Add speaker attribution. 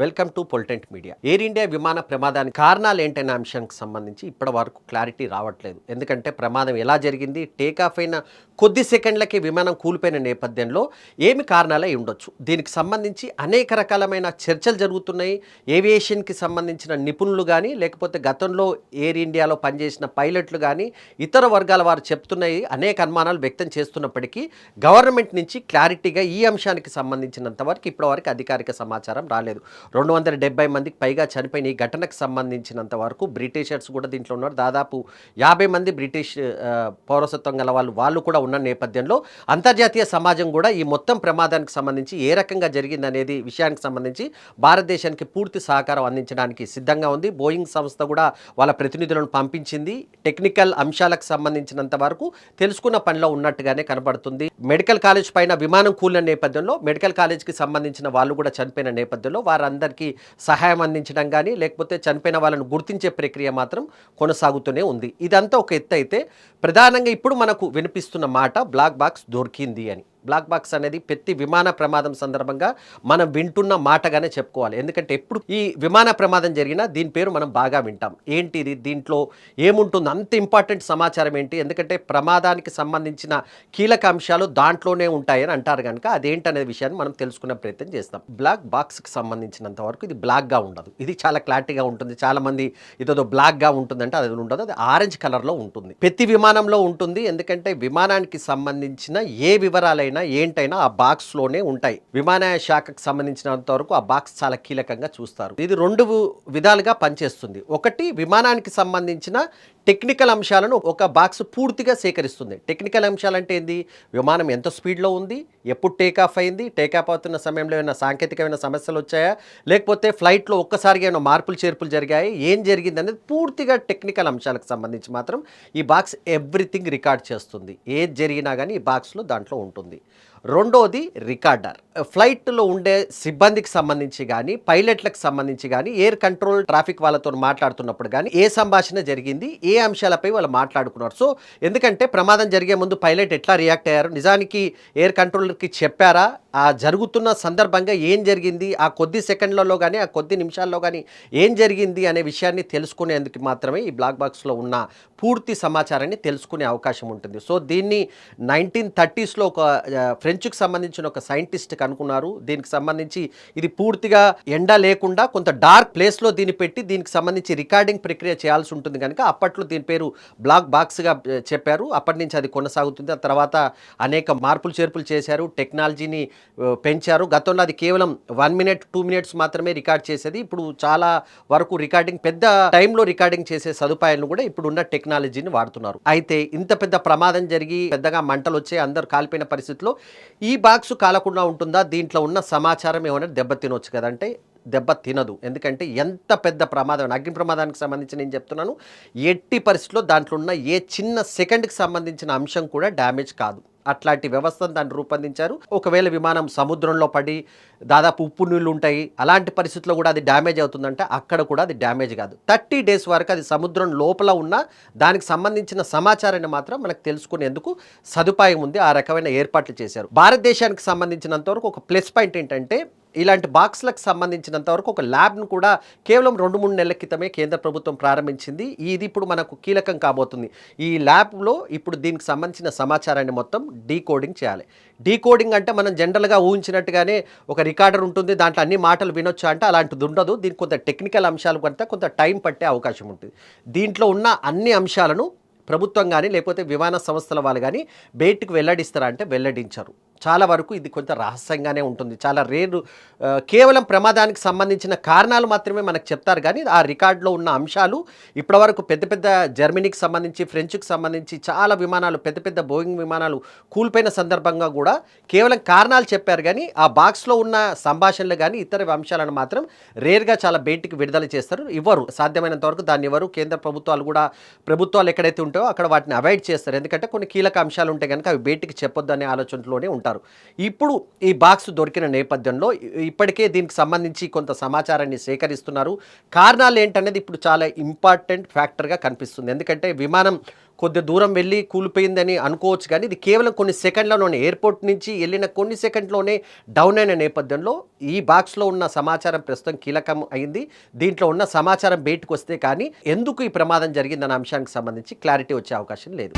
Speaker 1: Welcome to Politent media. Air India విమాన ప్రమాదానికి కారణాలు ఏంటనే అంశానికి సంబంధించి ఇప్పటి వరకు క్లారిటీ రావట్లేదు. ఎందుకంటే ప్రమాదం ఎలా జరిగింది టేక్ ఆఫ్ అయిన కొద్ది సెకండ్లకే విమానం కూలిపోయిన నేపథ్యంలో ఏమి కారణాలు ఉండొచ్చు? దీనికి సంబంధించి అనేక రకాలమైన చర్చలు జరుగుతున్నాయి. ఏవియేషన్కి సంబంధించిన నిపుణులు కానీ లేకపోతే గతంలో ఎయిర్ ఇండియాలో పనిచేసిన పైలట్లు కానీ ఇతర వర్గాల వారు చెప్తున్నాయి. అనేక అనుమానాలు వ్యక్తం చేస్తున్నప్పటికీ గవర్నమెంట్ నుంచి క్లారిటీగా ఈ అంశానికి సంబంధించినంత వరకు ఇప్పటివరకు అధికారిక సమాచారం రాలేదు. రెండు వందల డెబ్బై మందికి పైగా చనిపోయిన ఈ ఘటనకు సంబంధించినంత వరకు బ్రిటిషర్స్ కూడా దీంట్లో ఉన్నారు. దాదాపు యాభై మంది బ్రిటిష్ పౌరసత్వం గల వాళ్ళు వాళ్ళు కూడా ఉన్న నేపథ్యంలో అంతర్జాతీయ సమాజం కూడా ఈ మొత్తం ప్రమాదానికి సంబంధించి ఏ రకంగా జరిగిందనేది విషయానికి సంబంధించి భారతదేశానికి పూర్తి సహకారం అందించడానికి సిద్ధంగా ఉంది. బోయింగ్ సంస్థ కూడా వాళ్ళ ప్రతినిధులను పంపించింది. టెక్నికల్ అంశాలకు సంబంధించినంత వరకు తెలుసుకున్న పనిలో ఉన్నట్టుగానే కనబడుతుంది. మెడికల్ కాలేజ్ పైన విమానం కూలిన నేపథ్యంలో మెడికల్ కాలేజ్కి సంబంధించిన వాళ్ళు కూడా చనిపోయిన నేపథ్యంలో అందరికీ సహాయం అందించడం కానీ లేకపోతే చనిపోయిన వాళ్ళను గుర్తించే ప్రక్రియ మాత్రం కొనసాగుతూనే ఉంది. ఇదంతా ఒక ఎత్తు అయితే ప్రధానంగా ఇప్పుడు మనకు వినిపిస్తున్న మాట బ్లాక్ బాక్స్ దొరికింది అని. బ్లాక్ బాక్స్ అనేది ప్రతి విమాన ప్రమాదం సందర్భంగా మనం వింటున్న మాటగానే చెప్పుకోవాలి. ఎందుకంటే ఎప్పుడు ఈ విమాన ప్రమాదం జరిగినా దీని పేరు మనం బాగా వింటాం. ఏంటి ఇది దీంట్లో ఏముంటుంది? అంత ఇంపార్టెంట్ సమాచారం ఏంటి? ఎందుకంటే ప్రమాదానికి సంబంధించిన కీలక అంశాలు దాంట్లోనే ఉంటాయని అంటారు కనుక అదేంటనే విషయాన్ని మనం తెలుసుకునే ప్రయత్నం చేస్తాం. బ్లాక్ బాక్స్కి సంబంధించినంత వరకు ఇది బ్లాక్గా ఉండదు. ఇది చాలా క్లారిటీగా ఉంటుంది. చాలామంది ఇదేదో బ్లాక్గా ఉంటుందంటే అది ఉండదు. అది ఆరెంజ్ కలర్లో ఉంటుంది. ప్రతి విమానంలో ఉంటుంది. ఎందుకంటే విమానానికి సంబంధించిన ఏ వివరాలైనా ఏంటైనా ఆ బాక్స్లోనే ఉంటాయి. విమానయాన శాఖకు సంబంధించినంత వరకు ఆ బాక్స్ చాలా కీలకంగా చూస్తారు. ఇది రెండు విధాలుగా పనిచేస్తుంది. ఒకటి విమానానికి సంబంధించిన టెక్నికల్ అంశాలను ఒక బాక్స్ పూర్తిగా సేకరిస్తుంది. టెక్నికల్ అంశాలు అంటే ఏంది? విమానం ఎంత స్పీడ్లో ఉంది? ఎప్పుడు టేక్ ఆఫ్ అయింది? టేక్ ఆఫ్ అవుతున్న సమయంలో ఏమైనా సాంకేతికమైన సమస్యలు వచ్చాయా? లేకపోతే ఫ్లైట్లో ఒక్కసారిగా ఏమైనా మార్పులు చేర్పులు జరిగాయి? ఏం జరిగింది అనేది పూర్తిగా టెక్నికల్ అంశాలకు సంబంధించి మాత్రం ఈ బాక్స్ ఎవ్రీథింగ్ రికార్డ్ చేస్తుంది. ఏది జరిగినా కానీ ఈ బాక్స్లో దాంట్లో ఉంటుంది. రెండోది రికార్డర్. ఫ్లైట్లో ఉండే సిబ్బందికి సంబంధించి కానీ పైలట్లకు సంబంధించి కానీ ఎయిర్ కంట్రోల్ ట్రాఫిక్ వాళ్ళతో మాట్లాడుతున్నప్పుడు కానీ ఏ సంభాషణ జరిగింది ఏ అంశాలపై వాళ్ళు మాట్లాడుకున్నారు. సో ఎందుకంటే ప్రమాదం జరిగే ముందు పైలట్ ఎట్లా రియాక్ట్ అయ్యారు? నిజానికి ఎయిర్ కంట్రోలర్కి చెప్పారా? ఆ జరుగుతున్న సందర్భంగా ఏం జరిగింది? ఆ కొద్ది సెకండ్లలో కానీ ఆ కొద్ది నిమిషాల్లో కానీ ఏం జరిగింది అనే విషయాన్ని తెలుసుకునేందుకు మాత్రమే ఈ బ్లాక్ బాక్స్లో ఉన్న పూర్తి సమాచారాన్ని తెలుసుకునే అవకాశం ఉంటుంది. సో దీన్ని నైన్టీన్ థర్టీస్లో ఒక ఫ్రెండ్ ఫ్రెంచ్కు సంబంధించిన ఒక సైంటిస్ట్ కనుక్కున్నారు దీనికి సంబంధించి ఇది పూర్తిగా ఎండ లేకుండా కొంత డార్క్ ప్లేస్లో దీన్ని పెట్టి దీనికి సంబంధించి రికార్డింగ్ ప్రక్రియ చేయాల్సి ఉంటుంది కనుక అప్పట్లో దీని పేరు బ్లాక్ బాక్స్గా చెప్పారు. అప్పటి నుంచి అది కొనసాగుతుంది. ఆ తర్వాత అనేక మార్పులు చేర్పులు చేశారు. టెక్నాలజీని పెంచారు. గతంలో అది కేవలం వన్ మినిట్ టూ మినిట్స్ మాత్రమే రికార్డ్ చేసేది. ఇప్పుడు చాలా వరకు రికార్డింగ్ పెద్ద టైంలో రికార్డింగ్ చేసే సదుపాయాలను కూడా ఇప్పుడున్న టెక్నాలజీని వాడుతున్నారు. అయితే ఇంత పెద్ద ప్రమాదం జరిగి పెద్దగా మంటలు వచ్చే అందరు కాలిపోయిన పరిస్థితిలో ఈ బాక్స్ కాలకుండా ఉంటుందా? దీంట్లో ఉన్న సమాచారం ఏమైనా దెబ్బతినొచ్చు కదంటే దెబ్బ తినదు. ఎందుకంటే ఎంత పెద్ద ప్రమాదం అగ్ని ప్రమాదానికి సంబంధించి నేను చెప్తున్నాను ఎట్టి పరిస్థితిలో దాంట్లో ఉన్న ఏ చిన్న సెకండ్కి సంబంధించిన అంశం కూడా డ్యామేజ్ కాదు. అట్లాంటి వ్యవస్థను దాన్ని రూపొందించారు. ఒకవేళ విమానం సముద్రంలో పడి దాదాపు ఉప్పు నీళ్ళు ఉంటాయి అలాంటి పరిస్థితుల్లో కూడా అది డ్యామేజ్ అవుతుందంటే అక్కడ కూడా అది డ్యామేజ్ కాదు. థర్టీ డేస్ వరకు అది సముద్రం లోపల ఉన్న దానికి సంబంధించిన సమాచారాన్ని మాత్రం మనకు తెలుసుకునేందుకు సదుపాయం ఉంది. ఆ రకమైన ఏర్పాట్లు చేశారు. భారతదేశానికి సంబంధించినంతవరకు ఒక ప్లస్ పాయింట్ ఏంటంటే ఇలాంటి బాక్స్లకు సంబంధించినంత వరకు ఒక ల్యాబ్ను కూడా కేవలం రెండు మూడు నెలల క్రితమే కేంద్ర ప్రభుత్వం ప్రారంభించింది. ఇది ఇప్పుడు మనకు కీలకం కాబోతుంది. ఈ ల్యాబ్లో ఇప్పుడు దీనికి సంబంధించిన సమాచారాన్ని మొత్తం డీకోడింగ్ చేయాలి. డీకోడింగ్ అంటే మనం జనరల్గా ఊహించినట్టుగానే ఒక రికార్డర్ ఉంటుంది. దాంట్లో అన్ని మాటలు వినొచ్చా అంటే అలాంటిది ఉండదు. దీనికి కొంత టెక్నికల్ అంశాలు కొంత కొంత టైం పట్టే అవకాశం ఉంటుంది. దీంట్లో ఉన్న అన్ని అంశాలను ప్రభుత్వం కానీ లేకపోతే విమాన సంస్థల వాళ్ళు కానీ బయటకు వెల్లడిస్తారా అంటే వెల్లడించరు. చాలా వరకు ఇది కొంత రహస్యంగానే ఉంటుంది. చాలా రేరు కేవలం ప్రమాదానికి సంబంధించిన కారణాలు మాత్రమే మనకు చెప్తారు. కానీ ఆ రికార్డులో ఉన్న అంశాలు ఇప్పటివరకు పెద్ద పెద్ద జర్మనీకి సంబంధించి ఫ్రెంచ్కి సంబంధించి చాలా విమానాలు పెద్ద పెద్ద బోయింగ్ విమానాలు కూలిపోయిన సందర్భంగా కూడా కేవలం కారణాలు చెప్పారు. కానీ ఆ బాక్స్లో ఉన్న సంభాషణలు కానీ ఇతర అంశాలను మాత్రం రేర్గా చాలా బయటికి విడుదల చేస్తారు. ఇవ్వరు సాధ్యమైనంత వరకు దాన్ని ఇవ్వరు. కేంద్ర ప్రభుత్వాలు కూడా ప్రభుత్వాలు ఎక్కడైతే ఉంటాయో అక్కడ వాటిని అవాయిడ్ చేస్తారు. ఎందుకంటే కొన్ని కీలక అంశాలు ఉంటాయి కనుక అవి బయటికి చెప్పొద్దు అనే ఆలోచనలోనే అంటారు. ఇప్పుడు ఈ బాక్స్ దొరికిన నేపథ్యంలో ఇప్పటికే దీనికి సంబంధించి కొంత సమాచారాన్ని సేకరిస్తున్నారు. కారణాలు ఏంటనేది ఇప్పుడు చాలా ఇంపార్టెంట్ ఫ్యాక్టర్గా కనిపిస్తుంది. ఎందుకంటే విమానం కొద్ది దూరం వెళ్ళి కూలిపోయిందని అనుకోవచ్చు కానీ ఇది కేవలం కొన్ని సెకండ్లలోనే ఎయిర్పోర్ట్ నుంచి వెళ్ళిన కొన్ని సెకండ్లోనే డౌన్ అయిన నేపథ్యంలో ఈ బాక్స్లో ఉన్న సమాచారం ప్రస్తుతం కీలకం అయింది. దీంట్లో ఉన్న సమాచారం బయటకు వస్తే కానీ ఎందుకు ఈ ప్రమాదం జరిగిందన్న అంశానికి సంబంధించి క్లారిటీ వచ్చే అవకాశం లేదు.